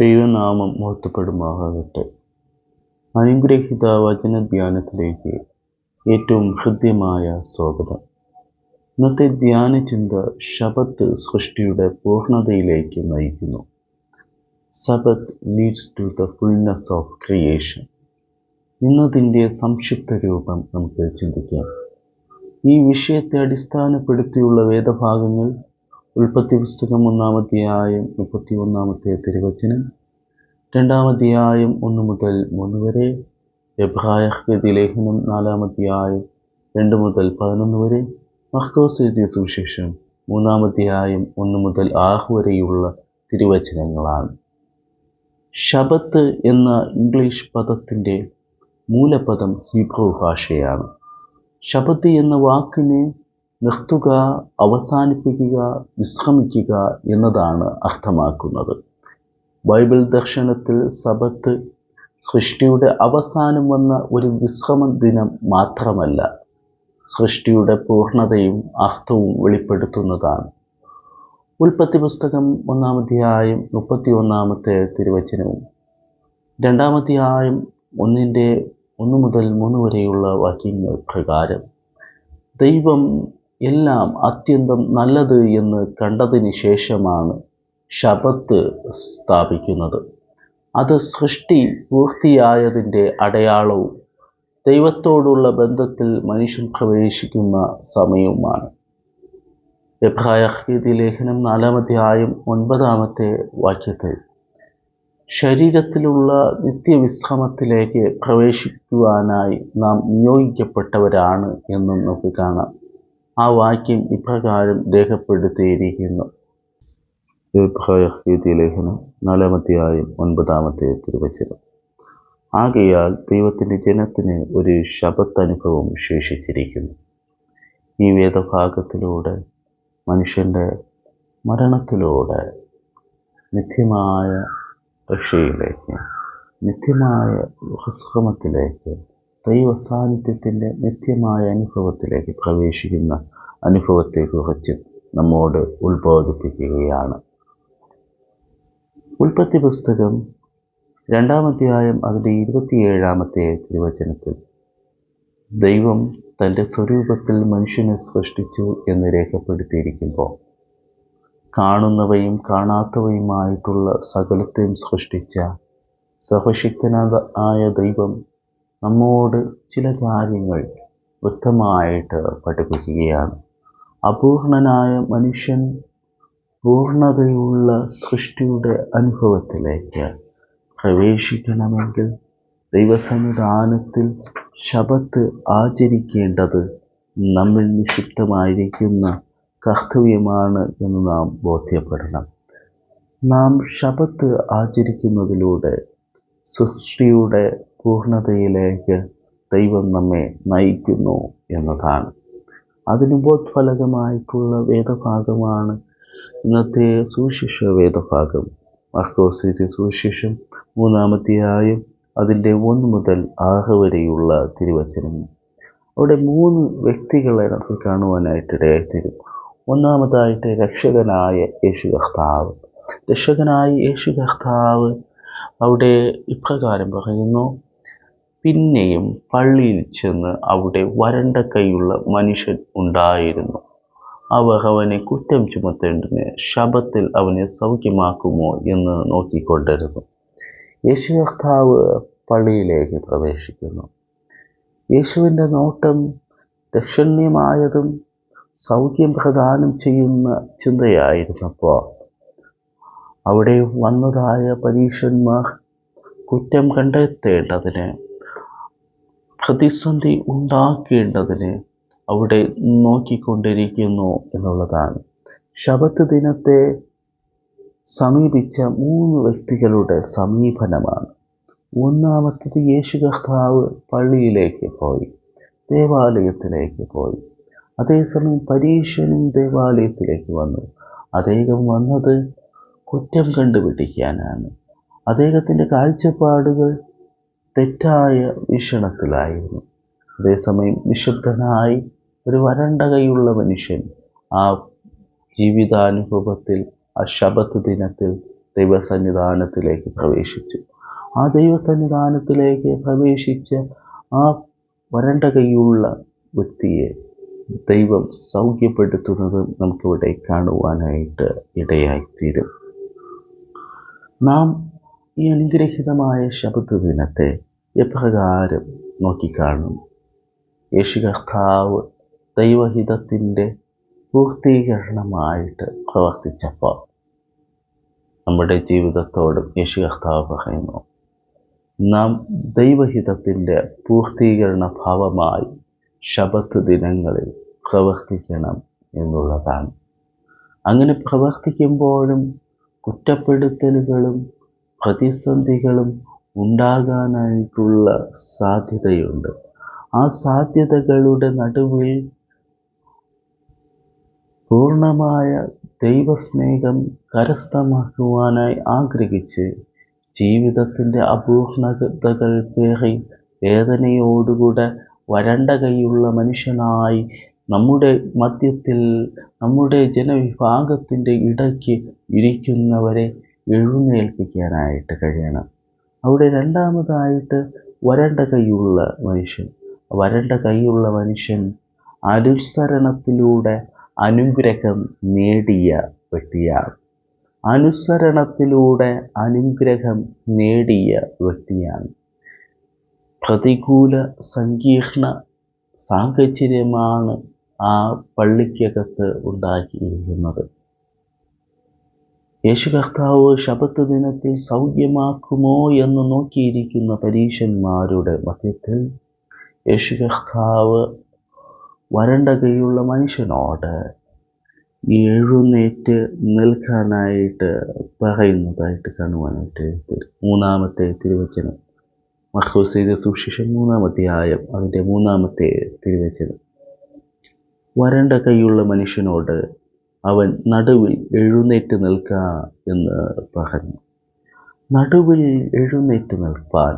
ദൈവനാമം മുഹത്തപ്പെടുമാകട്ടെ അനുഗ്രഹിത വചനധ്യാനത്തിലേക്ക് ഏറ്റവും ഹൃദ്യമായ സ്വാഗതം. ഇന്നത്തെ ധ്യാന ചിന്ത ശബത്ത് സൃഷ്ടിയുടെ പൂർണതയിലേക്ക് നയിക്കുന്നു. Sabbath leads to the fullness of creation ഇന്നതിന്റെ സംക്ഷിപ്ത രൂപം നമുക്ക് ചിന്തിക്കാം. ഈ വിഷയത്തെ അടിസ്ഥാനപ്പെടുത്തിയുള്ള വേദഭാഗങ്ങൾ ഉൽപ്പത്തി പുസ്തകം ഒന്നാമധ്യായം മുപ്പത്തി ഒന്നാമത്തെ തിരുവചനം. രണ്ടാമധ്യായം ഒന്ന് മുതൽ മൂന്ന് വരെ. എബ്രായ ഹൃതി ലേഖനം നാലാമധ്യായം രണ്ട് മുതൽ പതിനൊന്ന് വരെ. മർക്കോസ് എഴുതിയ സുവിശേഷം മൂന്നാമധ്യായം ഒന്ന് മുതൽ ആഹ് വരെയുള്ള തിരുവചനങ്ങളാണ്. ശബത്ത് എന്ന ഇംഗ്ലീഷ് പദത്തിന്റെ മൂലപദം ഹിബ്രു ഭാഷയാണ്. ശബത്ത് എന്ന വാക്കിനെ നിർത്തുക അവസാനിപ്പിക്കുക വിശ്രമിക്കുക എന്നതാണ് അർത്ഥമാക്കുന്നത്. ബൈബിൾ ദർശനത്തിൽ സബത്ത് സൃഷ്ടിയുടെ അവസാനം വന്ന ഒരു വിശ്രമ ദിനം മാത്രമല്ല സൃഷ്ടിയുടെ പൂർണതയും അർത്ഥവും വെളിപ്പെടുത്തുന്നതാണ്. ഉൽപ്പത്തി പുസ്തകം ഒന്നാമധ്യായം മുപ്പത്തി ഒന്നാമത്തെ തിരുവചനവും രണ്ടാമധ്യായം ഒന്നിന്റെ ഒന്ന് മുതൽ മൂന്ന് വരെയുള്ള വാക്യങ്ങൾ പ്രകാരം ദൈവം എല്ലാം അത്യന്തം നല്ലത് എന്ന് കണ്ടതിന് ശേഷമാണ് ശബത്ത് സ്ഥാപിക്കുന്നത്. അത് സൃഷ്ടി പൂർത്തിയായതിന്റെ അടയാളവും ദൈവത്തോടുള്ള ബന്ധത്തിൽ മനുഷ്യൻ പ്രവേശിക്കുന്ന സമയവുമാണ്. എബ്രായഹീദി ലേഖനം നാലാമധ്യായം ഒൻപതാമത്തെ വാക്യത്തിൽ ശരീരത്തിലുള്ള നിത്യവിശ്രമത്തിലേക്ക് പ്രവേശിക്കുവാനായി നാം നിയോഗിക്കപ്പെട്ടവരാണ് എന്നും നമുക്ക് കാണാം. ആ വാക്യം ഇപ്രകാരം രേഖപ്പെടുത്തിയിരിക്കുന്നു. ലേഖനം നാലാമത്തെയായും ഒൻപതാമത്തെ തിരുവചനം. ആകയാൽ ദൈവത്തിന്റെ ജനത്തിന് ഒരു ശബത്തനുഭവം ശേഷിച്ചിരിക്കുന്നു ഈ വേദഭാഗത്തിലൂടെ മനുഷ്യന്റെ മരണത്തിലൂടെ നിത്യമായ രക്ഷയിലേക്ക് നിത്യമായ വിശ്രമത്തിലേക്ക് ദൈവ സാന്നിധ്യത്തിന്റെ നിത്യമായ അനുഭവത്തിലേക്ക് പ്രവേശിക്കുന്ന അനുഭവത്തെക്കുറിച്ച് നമ്മോട് ഉത്ബോധിപ്പിക്കുകയാണ്. ഉൽപ്പത്തി പുസ്തകം രണ്ടാമധ്യായം അതിന്റെ ഇരുപത്തിയേഴാമത്തെ തിരുവചനത്തിൽ ദൈവം തന്റെ സ്വരൂപത്തിൽ മനുഷ്യനെ സൃഷ്ടിച്ചു എന്ന് രേഖപ്പെടുത്തിയിരിക്കുമ്പോൾ കാണുന്നവയും കാണാത്തവയുമായിട്ടുള്ള സകലത്തെയും സൃഷ്ടിച്ച സർവശക്തനായ ദൈവം നമ്മോട് ചില കാര്യങ്ങൾ വ്യക്തമായിട്ട് പഠിപ്പിക്കുകയാണ്. അപൂർണനായ മനുഷ്യൻ പൂർണതയുള്ള സൃഷ്ടിയുടെ അനുഭവത്തിലേക്ക് പ്രവേശിക്കണമെങ്കിൽ ദൈവസന്നിധാനത്തിൽ ശബത്ത് ആചരിക്കേണ്ടത് നമ്മിൽ നിക്ഷിപ്തമായിരിക്കുന്ന കർത്തവ്യമാണ് എന്ന് നാം ബോധ്യപ്പെടണം. നാം ശബത്ത് ആചരിക്കുന്നതിലൂടെ സൃഷ്ടിയുടെ പൂർണതയിലേക്ക് ദൈവം നമ്മെ നയിക്കുന്നു എന്നതാണ്. അതിന് ബോധഫലകമായിട്ടുള്ള വേദഭാഗമാണ് ഇന്നത്തെ സുശിഷ വേദഭാഗം. മർക്കോസിന്റെ സുവിശേഷം മൂന്നാമത്തെയായും അതിന്റെ ഒന്ന് മുതൽ ആറ് വരെയുള്ള തിരുവചനം. അവിടെ മൂന്ന് വ്യക്തികളെ നമുക്ക് കാണുവാനായിട്ട് ഇടയായിത്തരും ഒന്നാമതായിട്ട് രക്ഷകനായ യേശു കർത്താവ്. രക്ഷകനായ യേശു കർത്താവ് അവിടെ ഇപ്രകാരം പറയുന്നു പിന്നെയും പള്ളിയിൽ ചെന്ന് അവിടെ വരണ്ട കൈയുള്ള മനുഷ്യൻ ഉണ്ടായിരുന്നു. അവർ അവനെ കുറ്റം ചുമത്തേണ്ടതിന് ശബത്തിൽ അവനെ സൗഖ്യമാക്കുമോ എന്ന് നോക്കിക്കൊണ്ടിരുന്നു. യേശു കർത്താവ് പള്ളിയിലേക്ക് പ്രവേശിക്കുന്നു. യേശുവിന്റെ നോട്ടം ദക്ഷണ്യമായതും സൗഖ്യം പ്രദാനം ചെയ്യുന്ന ചിന്തയായിരുന്നപ്പോൾ അവിടെ വന്നതായ പരീക്ഷന്മാർ കുറ്റം കണ്ടെത്തേണ്ടതിന് പ്രതിസന്ധി ഉണ്ടാക്കേണ്ടതിന് അവിടെ നോക്കിക്കൊണ്ടിരിക്കുന്നു എന്നുള്ളതാണ്. ശബത്ത് ദിനത്തെ സമീപിച്ച മൂന്ന് വ്യക്തികളുടെ സമീപനമാണ്. ഒന്നാമത്തത് യേശു കർത്താവ് പള്ളിയിലേക്ക് പോയി ദേവാലയത്തിലേക്ക് പോയി. അതേസമയം പരീക്ഷനും ദേവാലയത്തിലേക്ക് വന്നു. അദ്ദേഹം വന്നത് കുറ്റം കണ്ടുപിടിക്കാനാണ്. അദ്ദേഹത്തിന്റെ കാഴ്ചപ്പാടുകൾ തെറ്റായ വീക്ഷണത്തിലായിരുന്നു. അതേസമയം നിശബ്ദനായി ഒരു വരണ്ട കൈയുള്ള മനുഷ്യൻ ആ ജീവിതാനുഭവത്തിൽ ആ ശബത്ത് ദിനത്തിൽ ദൈവസന്നിധാനത്തിലേക്ക് പ്രവേശിച്ചു. ആ ദൈവസന്നിധാനത്തിലേക്ക് പ്രവേശിച്ച ആ വരണ്ട കൈയുള്ള വ്യക്തിയെ ദൈവം സൗഖ്യപ്പെടുത്തുന്നത് നമുക്കിവിടെ കാണുവാനായിട്ട് ഇടയായിത്തീരും. നാം ഈ അനുഗ്രഹിതമായ ശബ്ദ ദിനത്തെ എപ്രകാരം നോക്കിക്കാണും യേശു കർത്താവ് ദൈവഹിതത്തിന്റെ പൂർത്തീകരണമായിട്ട് പ്രവർത്തിച്ചപ്പോൾ നമ്മുടെ ജീവിതത്തോടും യേശു കർത്താവ് പറയുന്നു നാം ദൈവഹിതത്തിന്റെ പൂർത്തീകരണ ഭാവമായി ശബത്ത് ദിനങ്ങളിൽ പ്രവർത്തിക്കണം എന്നുള്ളതാണ്. അങ്ങനെ പ്രവർത്തിക്കുമ്പോഴും കുറ്റപ്പെടുത്തലുകളും പ്രതിസന്ധികളും ഉണ്ടാകാനായിട്ടുള്ള സാധ്യതയുണ്ട്. ആ സാധ്യതകളുടെ നടുവിൽ പൂർണമായ ദൈവസ്നേഹം കരസ്ഥമാക്കുവാനായി ആഗ്രഹിച്ച് ജീവിതത്തിന്റെ അപൂർണതകൾ പേറി വേദനയോടുകൂടെ വരണ്ട കൈയുള്ള മനുഷ്യനായി നമ്മുടെ മധ്യത്തിൽ നമ്മുടെ ജനവിഭാഗത്തിന്റെ ഇടയ്ക്ക് ഇരിക്കുന്നവരെ എഴുന്നേൽപ്പിക്കാനായിട്ട് കഴിയണം. അവിടെ രണ്ടാമതായിട്ട് വരണ്ട കൈയുള്ള മനുഷ്യൻ. വരണ്ട കൈയുള്ള മനുഷ്യൻ അനുസരണത്തിലൂടെ അനുഗ്രഹം നേടിയ വ്യക്തിയാണ്. അനുസരണത്തിലൂടെ അനുഗ്രഹം നേടിയ വ്യക്തിയാണ്. പ്രതികൂല സങ്കീർണ സാഹചര്യമാണ് ആ പള്ളിക്കകത്ത് ഉണ്ടാക്കിയിരിക്കുന്നത്. യേശു കർത്താവ് ശബത്ത് ദിനത്തിൽ സൗഖ്യമാക്കുമോ എന്ന് നോക്കിയിരിക്കുന്ന പരീശന്മാരുടെ മധ്യത്തിൽ യേശു കർത്താവ് വരണ്ട കൈയുള്ള മനുഷ്യനോട് എഴുന്നേറ്റ് നിൽക്കാനായിട്ട് പറയുന്നതായിട്ട് കാണുവാനായിട്ട് മൂന്നാമത്തെ തിരുവചനം. മഹോസൈദ സുശേഷൻ മൂന്നാമത്തെ ആയം അതിന്റെ മൂന്നാമത്തെ തിരുവചനം. വരണ്ട കൈയുള്ള മനുഷ്യനോട് അവൻ നടുവിൽ എഴുന്നേറ്റ് നിൽക്ക എന്ന് പറഞ്ഞു. നടുവിൽ എഴുന്നേറ്റ് നിൽപ്പാൻ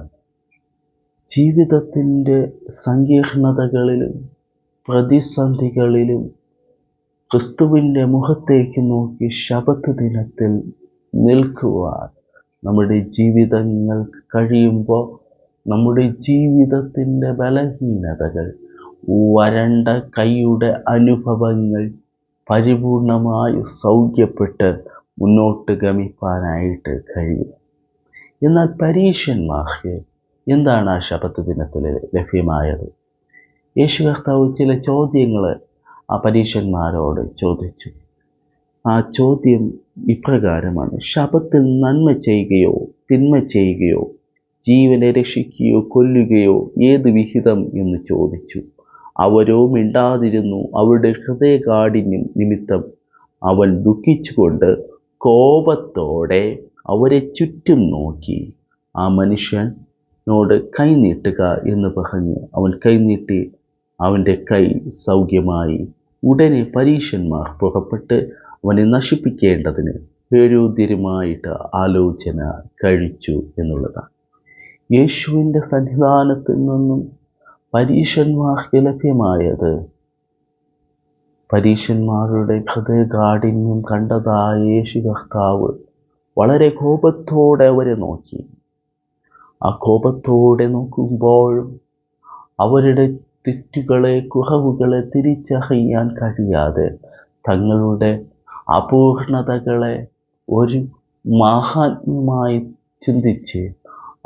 ജീവിതത്തിന്റെ സങ്കീർണതകളിലും പ്രതിസന്ധികളിലും ക്രിസ്തുവിന്റെ മുഖത്തേക്ക് നോക്കി ശബത്ത് ദിനത്തിൽ നിൽക്കുവാൻ നമ്മുടെ ജീവിതങ്ങൾ കഴിയുമ്പോൾ നമ്മുടെ ജീവിതത്തിന്റെ ബലഹീനതകൾ വരണ്ട കൈയുടെ അനുഭവങ്ങൾ പരിപൂർണമായി സൗഖ്യപ്പെട്ട് മുന്നോട്ട് ഗമിപ്പാനായിട്ട് കഴിയും. എന്നാൽ പരീക്ഷന്മാർക്ക് എന്താണ് ആ ശബത്ത് ദിനത്തിൽ ലഭ്യമായത്? യേശു കർത്താവ് ചില ചോദ്യങ്ങൾ ആ പരീക്ഷന്മാരോട് ചോദിച്ചു. ആ ചോദ്യം ഇപ്രകാരമാണ്. ശബത്തിൽ നന്മ ചെയ്യുകയോ തിന്മ ചെയ്യുകയോ ജീവനെ രക്ഷിക്കുകയോ കൊല്ലുകയോ ഏത് വിഹിതം എന്ന് ചോദിച്ചു. അവരോ മിണ്ടാതിരുന്നു അവരുടെ ഹൃദയകാഠിന്യം നിമിത്തം അവൻ ദുഃഖിച്ചുകൊണ്ട് കോപത്തോടെ അവരെ ചുറ്റും നോക്കി. ആ മനുഷ്യനോട് കൈനീട്ടുക എന്ന് പറഞ്ഞ് അവൻ കൈനീട്ടി അവന്റെ കൈ സൗഖ്യമായി ഉടനെ പരീക്ഷന്മാർ പുറപ്പെട്ട് അവനെ നശിപ്പിക്കേണ്ടതിന് ഹേരോദ്യരുമായിട്ട് ആലോചന കഴിച്ചു എന്നുള്ളതാണ്. യേശുവിന്റെ സന്നിധാനത്തിൽ നിന്നും പരീശന്മാർക്ക് ലഭ്യമായത് പരീശന്മാരുടെ ഹൃദയകാഠിന്യം കണ്ടതായ യേശു കർത്താവ് വളരെ കോപത്തോടെ അവരെ നോക്കി. ആ കോപത്തോടെ നോക്കുമ്പോൾ അവരുടെ തെറ്റുകളെ കുറവുകളെ തിരിച്ചറിയാൻ കഴിയാതെ തങ്ങളുടെ അപൂർണതകളെ ഒരു മഹാത്മ്യമായി ചിന്തിച്ച്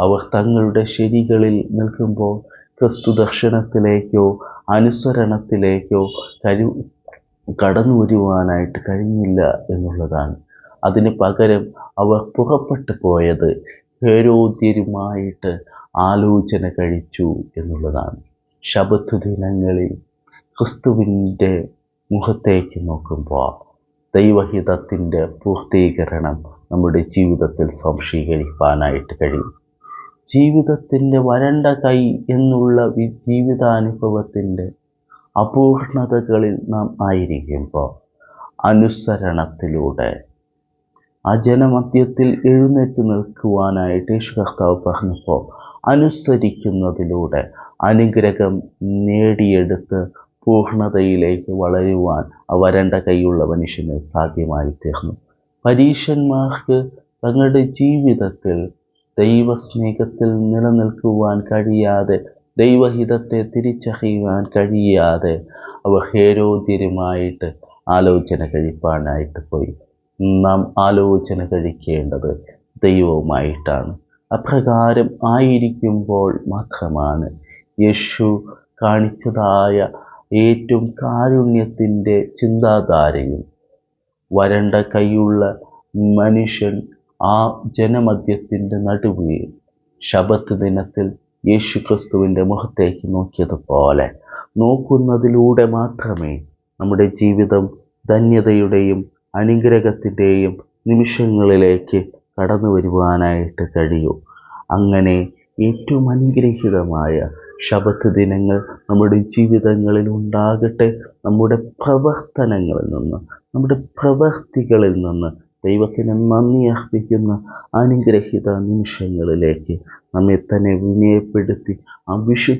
അവർ തങ്ങളുടെ ശരികളിൽ നിൽക്കുമ്പോൾ ക്രിസ്തു ദർശനത്തിലേക്കോ അനുസരണത്തിലേക്കോ കഴി കടന്നു വരുവാനായിട്ട് കഴിഞ്ഞില്ല എന്നുള്ളതാണ്. അതിന് പകരം അവർ പുറപ്പെട്ടു പോയത് ഹേരോദ്യരുമായിട്ട് ആലോചന കഴിച്ചു എന്നുള്ളതാണ്. ശബത്ത് ദിനങ്ങളിൽ ക്രിസ്തുവിന്റെ മുഖത്തേക്ക് നോക്കുമ്പോൾ ദൈവഹിതത്തിന്റെ പൂർത്തീകരണം നമ്മുടെ ജീവിതത്തിൽ സംശീകരിക്കാനായിട്ട് കഴിയും. ജീവിതത്തിന്റെ വരണ്ട കൈ എന്നുള്ള ജീവിതാനുഭവത്തിന്റെ അപൂർണതകളിൽ നാം ആയിരിക്കുമ്പോൾ അനുസരണത്തിലൂടെ ആ ജനമധ്യത്തിൽ എഴുന്നേറ്റ് നിൽക്കുവാനായിട്ട് യേശു കർത്താവ് പറഞ്ഞപ്പോൾ അനുസരിക്കുന്നതിലൂടെ അനുഗ്രഹം നേടിയെടുത്ത് പൂർണതയിലേക്ക് വളരുവാൻ ആ വരണ്ട കൈയുള്ള മനുഷ്യന് സാധ്യമായി തീർന്നു പരീക്ഷന്മാർക്ക് തങ്ങളുടെ ജീവിതത്തിൽ ദൈവസ്നേഹത്തിൽ നിലനിൽക്കുവാൻ കഴിയാതെ ദൈവഹിതത്തെ തിരിച്ചറിയുവാൻ കഴിയാതെ അവ ഹേരോദ്യരുമായിട്ട് ആലോചന കഴിപ്പാനായിട്ട് പോയി. നാം ആലോചന കഴിക്കേണ്ടത് ദൈവവുമായിട്ടാണ്. അപ്രകാരം ആയിരിക്കുമ്പോൾ മാത്രമാണ്. യേശു കാണിച്ചതായ ഏറ്റവും കാരുണ്യത്തിന്റെ ചിന്താധാരയും. വരണ്ട കൈയുള്ള മനുഷ്യൻ ആ ജനമധ്യത്തിന്റെ നടുവിൽ ശബത്ത് ദിനത്തിൽ യേശു ക്രിസ്തുവിന്റെ മുഖത്തേക്ക് നോക്കിയതുപോലെ നോക്കുന്നതിലൂടെ മാത്രമേ നമ്മുടെ ജീവിതം ധന്യതയുടെയും അനുഗ്രഹത്തിന്റെയും നിമിഷങ്ങളിലേക്ക് കടന്നു വരുവാനായിട്ട് കഴിയൂ. അങ്ങനെ ഏറ്റവും അനുഗ്രഹീതമായ ശബത്ത് ദിനങ്ങൾ നമ്മുടെ ജീവിതങ്ങളിൽ ഉണ്ടാകട്ടെ. നമ്മുടെ പ്രവർത്തനങ്ങളിൽ നിന്ന് നമ്മുടെ പ്രവർത്തികളിൽ നിന്ന് ദൈവത്തിന് നന്ദി അർപ്പിക്കുന്ന അനുഗ്രഹിത നിമിഷങ്ങളിലേക്ക് നമ്മെ തന്നെ വിനയപ്പെടുത്തി വിശുദ്ധ